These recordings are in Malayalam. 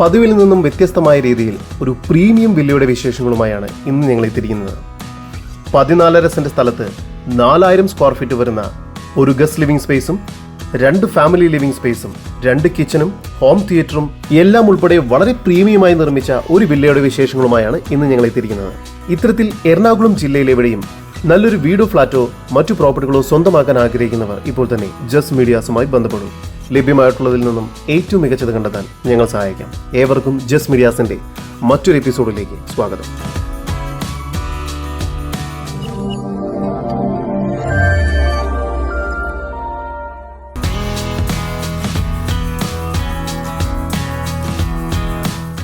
പതിവിൽ നിന്നും വ്യത്യസ്തമായ രീതിയിൽ ഒരു പ്രീമിയം വില്ലയുടെ വിശേഷങ്ങളുമായാണ് ഇന്ന് ഞങ്ങൾ എത്തിയിരിക്കുന്നത്. പതിനാലര സെന്റ് സ്ഥലത്ത് നാലായിരം സ്ക്വയർ ഫീറ്റ് വരുന്ന ഒരു ഗസ്റ്റ് ലിവിംഗ് സ്പേസും രണ്ട് ഫാമിലി ലിവിംഗ് സ്പേസും രണ്ട് കിച്ചനും ഹോം തിയേറ്ററും എല്ലാം ഉൾപ്പെടെ വളരെ പ്രീമിയമായി നിർമ്മിച്ച ഒരു വില്ലയുടെ വിശേഷങ്ങളുമായാണ് ഇന്ന് ഞങ്ങൾ എത്തിയിരിക്കുന്നത്. ഇത്തരത്തിൽ എറണാകുളം ജില്ലയിലെവിടെയും നല്ലൊരു വീടോ ഫ്ളാറ്റോ മറ്റു പ്രോപ്പർട്ടികളോ സ്വന്തമാക്കാൻ ആഗ്രഹിക്കുന്നവർ ഇപ്പോൾ തന്നെ ജസ്റ്റ് മീഡിയാസുമായി ബന്ധപ്പെടും. ലഭ്യമായിട്ടുള്ളതിൽ നിന്നും ഏറ്റവും മികച്ചത് കണ്ടെത്താൻ ഞങ്ങൾ സഹായിക്കാം. ഏവർക്കും ജസ് മീഡിയാസിന്റെ മറ്റൊരു എപ്പിസോഡിലേക്ക് സ്വാഗതം.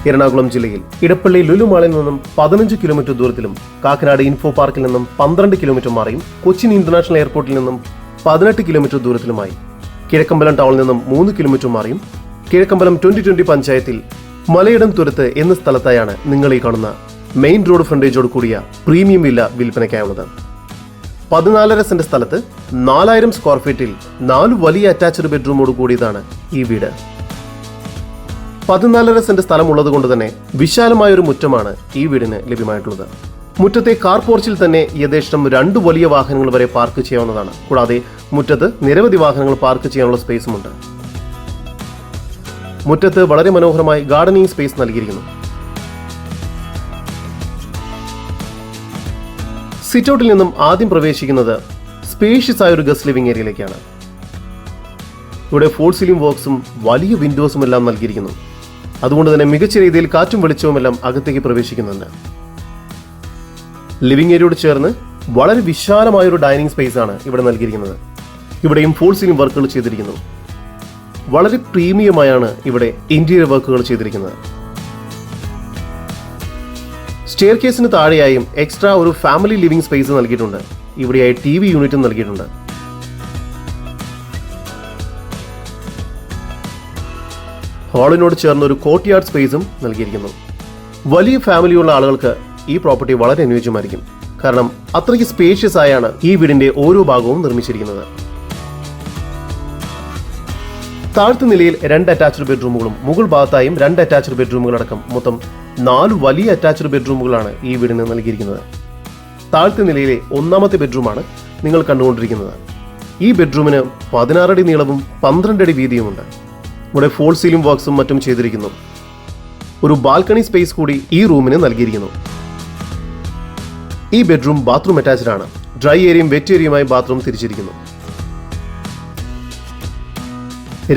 എറണാകുളം ജില്ലയിൽ ഇടപ്പള്ളി ലുലുമാളിൽ നിന്നും പതിനഞ്ച് കിലോമീറ്റർ ദൂരത്തിലും കാക്കനാട് ഇൻഫോ പാർക്കിൽ നിന്നും പന്ത്രണ്ട് കിലോമീറ്റർ മാറിയും കൊച്ചിൻ ഇന്റർനാഷണൽ എയർപോർട്ടിൽ നിന്നും പതിനെട്ട് കിലോമീറ്റർ ദൂരത്തിലുമായി കിഴക്കമ്പലം ടൗണിൽ നിന്നും മൂന്ന് കിലോമീറ്റർ മാറിയും കിഴക്കമ്പലം ട്വന്റി ട്വന്റി പഞ്ചായത്തിൽ മലയിടം തുരത്ത് എന്ന സ്ഥലത്തായാണ് നിങ്ങൾ ഈ കാണുന്ന മെയിൻ റോഡ് ഫ്രണ്ടേജോട് കൂടിയ പ്രീമിയം വില്ല വിൽപ്പനയ്ക്കായുള്ളത്. പതിനാലര സെന്റ് സ്ഥലത്ത് നാലായിരം സ്ക്വയർ ഫീറ്റിൽ നാല് വലിയ അറ്റാച്ച്ഡ് ബെഡ്റൂമോട് കൂടിയതാണ് ഈ വീട്. പതിനാലര സെന്റ് സ്ഥലമുള്ളത് കൊണ്ട് തന്നെ വിശാലമായ ഒരു മുറ്റമാണ് ഈ വീടിന് ലഭ്യമായിട്ടുള്ളത്. മുറ്റത്തെ കാർ പോർച്ചിൽ തന്നെ യഥേഷ്ടം രണ്ട് വലിയ വാഹനങ്ങൾ വരെ പാർക്ക് ചെയ്യാവുന്നതാണ്. കൂടാതെ മുറ്റത്ത് നിരവധി വാഹനങ്ങൾ പാർക്ക് ചെയ്യാനുള്ള സ്പേസുമുണ്ട്. മുറ്റത്ത് വളരെ മനോഹരമായി ഗാർഡനിങ് സ്പേസ് നൽകിയിരിക്കുന്നു. സിറ്റൗട്ടിൽ നിന്നും ആദ്യം പ്രവേശിക്കുന്നത് സ്പേഷ്യസ് ആയ ഒരു ഗസ്റ്റ് ലിവിംഗ് ഏരിയയിലേക്കാണ്. ഇവിടെ ഫോൾ സീലിംഗ് ബോക്സും വലിയ വിൻഡോസും എല്ലാം നൽകിയിരിക്കുന്നു. അതുകൊണ്ട് തന്നെ മികച്ച രീതിയിൽ കാറ്റും വെളിച്ചവും എല്ലാം അകത്തേക്ക് പ്രവേശിക്കുന്നുണ്ട്. ലിവിംഗ് ഏരിയയോട് ചേർന്ന് വളരെ വിശാലമായ ഒരു ഡൈനിങ് സ്പേസ് ആണ് ഇവിടെ നൽകിയിരിക്കുന്നത്. ഇവിടെയും ഫുൾ സീലിംഗ് വർക്കുകൾ ചെയ്തിരിക്കുന്നു. വളരെ പ്രീമിയമായാണ് ഇവിടെ ഇന്റീരിയർ വർക്കുകൾ ചെയ്തിരിക്കുന്നത്. സ്റ്റെയർ കേസിന് താഴെയായും എക്സ്ട്രാ ഒരു ഫാമിലി ലിവിംഗ് സ്പേസ് നൽകിയിട്ടുണ്ട്. ഇവിടെയായി ടി വി യൂണിറ്റും നൽകിയിട്ടുണ്ട്. ഹാളിനോട് ചേർന്ന് ഒരു കോർട്ട് യാർഡ് സ്പേസും നൽകിയിരിക്കുന്നു. വലിയ ഫാമിലിയുള്ള ആളുകൾക്ക് ഈ പ്രോപ്പർട്ടി വളരെ അനുയോജ്യമായിരിക്കും. കാരണം അത്രയ്ക്ക് സ്പേഷ്യസ് ആയാണ് ഈ വീടിന്റെ ഓരോ ഭാഗവും നിർമ്മിച്ചിരിക്കുന്നത്. താഴത്തെ നിലയിൽ രണ്ട് അറ്റാച്ച്ഡ് ബെഡ്റൂമുകളും മുകൾ ഭാഗത്തായും രണ്ട് അറ്റാച്ച്ഡ് ബെഡ്റൂമുകളടക്കം മൊത്തം നാല് വലിയ അറ്റാച്ച്ഡ് ബെഡ്റൂമുകളാണ് ഈ വീടിന് നൽകിയിരിക്കുന്നത്. താഴത്തെ നിലയിലെ ഒന്നാമത്തെ ബെഡ്റൂമാണ് നിങ്ങൾ കണ്ടുകൊണ്ടിരിക്കുന്നത്. ഈ ബെഡ്റൂമിന് പതിനാറടി നീളവും പന്ത്രണ്ട് അടി വീതിയുമുണ്ട്. ഇവിടെ ഫോൾ സീലിംഗ് വർക്ക്സും മറ്റും ചെയ്തിരിക്കുന്നു. ഒരു ബാൽക്കണി സ്പേസ് കൂടി ഈ റൂമിന് നൽകിയിരിക്കുന്നു. ഈ ബെഡ്റൂം ബാത്റൂം അറ്റാച്ച്ഡ് ആണ്. ഡ്രൈ ഏരിയയും വെറ്റ് ഏരിയയുമായി ബാത്റൂം തിരിച്ചിരിക്കുന്നു.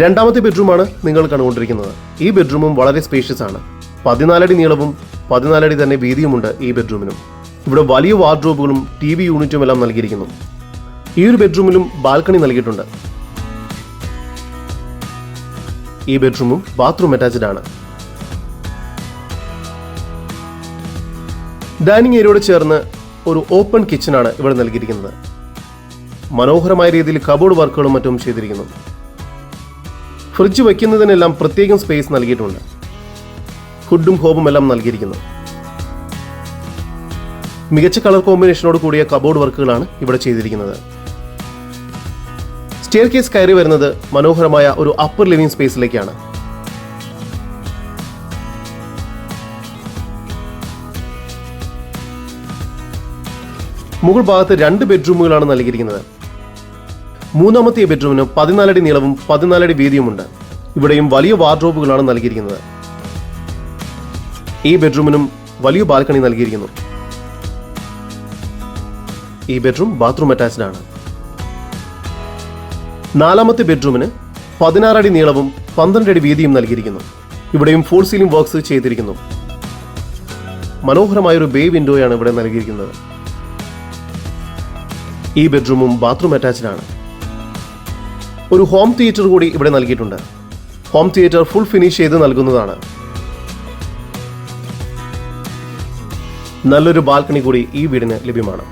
രണ്ടാമത്തെ ബെഡ്റൂമാണ് നിങ്ങൾ കണ്ടുകൊണ്ടിരിക്കുന്നത്. ഈ ബെഡ്റൂമും വളരെ സ്പേഷ്യസ് ആണ്. പതിനാലടി നീളവും പതിനാലടി തന്നെ വീതിയുമുണ്ട് ഈ ബെഡ്റൂമിനും. ഇവിടെ വലിയ വാർഡ്രോബുകളും ടി വി യൂണിറ്റും എല്ലാം നൽകിയിരിക്കുന്നു. ഈ ഒരു ബെഡ്റൂമിലും ബാൽക്കണി നൽകിയിട്ടുണ്ട്. ഈ ബെഡ്റൂമും ബാത്റൂം അറ്റാച്ച്ഡ് ആണ്. ഡൈനിങ് ഏരിയയോട് ചേർന്ന് ഒരു ഓപ്പൺ കിച്ചണാണ് ഇവിടെ നൽകിയിരിക്കുന്നത്. മനോഹരമായ രീതിയിൽ കബോർഡ് വർക്കുകളും മറ്റും ചെയ്തിരിക്കുന്നു. ഫ്രിഡ്ജ് വയ്ക്കുന്നതിനെല്ലാം പ്രത്യേകം സ്പേസ് നൽകിയിട്ടുണ്ട്. ഫുഡും ഹോബും എല്ലാം നൽകിയിരിക്കുന്നു. മികച്ച കളർ കോമ്പിനേഷനോട് കൂടിയ കബോർഡ് വർക്കുകളാണ് ഇവിടെ ചെയ്തിരിക്കുന്നത്. സ്റ്റെയർ കേസ് കയറി വരുന്നത് മനോഹരമായ ഒരു അപ്പർ ലിവിംഗ് സ്പേസിലേക്കാണ് മുകൾ ഭാഗത്ത് രണ്ട് ബെഡ്റൂമുകളാണ് നൽകിയിരിക്കുന്നത്. മൂന്നാമത്തെ ബെഡ്റൂമിന് പതിനാലടി നീളവും പതിനാലടി വീതിയുമുണ്ട്. ഇവിടെയും വലിയ വാർഡ്രോബുകളാണ് നൽകിയിരിക്കുന്നത്. ഈ ബെഡ്റൂമിനും വലിയ ബാൽക്കണി നൽകിയിരിക്കുന്നു. ഈ ബെഡ്റൂം ബാത്റൂം അറ്റാച്ച്ഡ് ആണ്. നാലാമത്തെ ബെഡ്റൂമിന് പതിനാറടി നീളവും പന്ത്രണ്ട് അടി വീതിയും നൽകിയിരിക്കുന്നു. ഇവിടെയും ഫോൾ സീലിംഗ് വർക്ക്സ് ചെയ്തിരിക്കുന്നു. മനോഹരമായ ഒരു ബേ വിൻഡോയാണ് ഇവിടെ നൽകിയിരിക്കുന്നത്. ഈ ബെഡ്റൂമും ബാത്റൂം അറ്റാച്ച്ഡ് ആണ് ഒരു ഹോം തിയേറ്റർ കൂടി ഇവിടെ നൽകിയിട്ടുണ്ട്. ഹോം തിയേറ്റർ ഫുൾ ഫിനിഷ് ചെയ്ത് നൽകുന്നതാണ്. നല്ലൊരു ബാൽക്കണി കൂടി ഈ വീടിന് ലഭ്യമാണ്.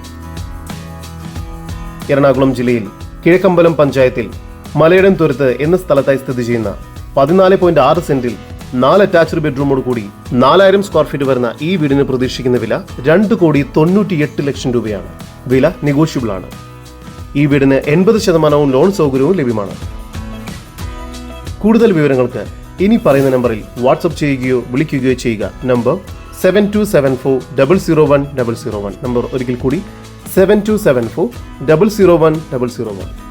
എറണാകുളം ജില്ലയിൽ കിഴക്കമ്പലം പഞ്ചായത്തിൽ മലയിടം തുരത്ത് എന്ന സ്ഥലത്തായി സ്ഥിതി ചെയ്യുന്ന പതിനാല് പോയിന്റ് ആറ് സെന്റിൽ നാല് അറ്റാച്ച്ഡ് ബെഡ്റൂമോട് കൂടി നാലായിരം സ്ക്വയർ ഫീറ്റ് വരുന്ന ഈ വീടിന് പ്രതീക്ഷിക്കുന്ന വില രണ്ട് കോടി തൊണ്ണൂറ്റിയെട്ട് ലക്ഷം രൂപയാണ്. വില നെഗോഷ്യബിൾ ആണ്. ഈ വീടിന് എൺപത് ശതമാനവും ലോൺ സൗകര്യവും ലഭ്യമാണ്. കൂടുതൽ വിവരങ്ങൾക്ക് ഇനി പറയുന്ന നമ്പറിൽ വാട്സപ്പ് ചെയ്യുകയോ വിളിക്കുകയോ ചെയ്യുക. Number seven two seven four double zero one double zero one number ഒരിക്കൽ കൂടി seven two seven four double zero one double zero one